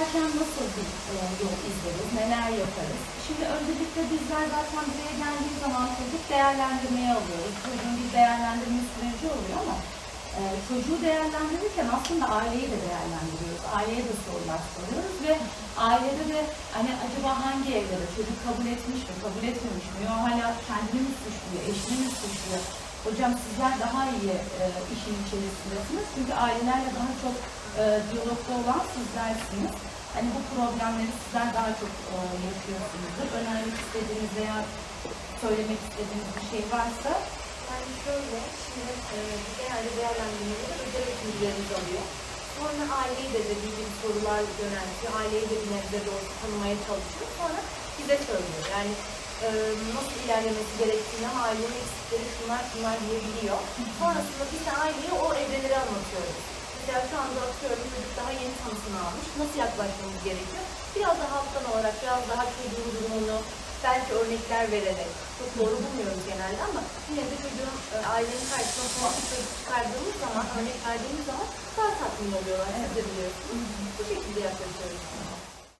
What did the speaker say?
başlarken nasıl bir e, yol izleriz, neler yaparız? Şimdi öncelikle bizler zaten buraya geldiği zaman çocuk değerlendirmeye alıyoruz. Çocuğun bir değerlendirme süreci oluyor ama e, çocuğu değerlendirirken aslında aileyi de değerlendiriyoruz. Aileye de sorular soruyoruz ve ailede de hani acaba hangi evlere çocuk kabul etmiş mi, kabul etmemiş mi? Yok hala kendini mi suçluyor, eşini mi suçluyor? Hocam sizler daha iyi e, işin içerisindesiniz. Çünkü ailelerle daha çok e, diyalogda olan sizlersiniz. Hani bu problemleri sizler daha çok e, yaşıyorsunuzdur. Önermek istediğiniz veya söylemek istediğiniz bir şey varsa Yani şöyle, şimdi e, genelde değerlendirmeleri özel eğitimcilerimiz alıyor. Sonra aileyi de dediği sorular yöneltiyor. Aileyi de bir nebze olsa tanımaya çalışıyor. Sonra bize söylüyor. Yani e, nasıl ilerlemesi gerektiğini, ailenin eksikleri şunlar şunlar diyebiliyor. Sonrasında biz de aileye o evreleri anlatıyoruz. Mesela şu anda atıyorum çocuk daha yeni tanısını almış. Nasıl yaklaşmamız gerekiyor? Biraz daha alttan olarak, biraz daha çocuğun durumunu, belki örnekler vererek, çok doğru bulmuyoruz genelde ama yine de çocuğun e, ailenin karşısına sonuçta çocuk çıkardığımız zaman, örnek verdiğimiz zaman daha tatmin oluyorlar. Siz de biliyorsunuz. Bu şekilde yaklaşıyoruz.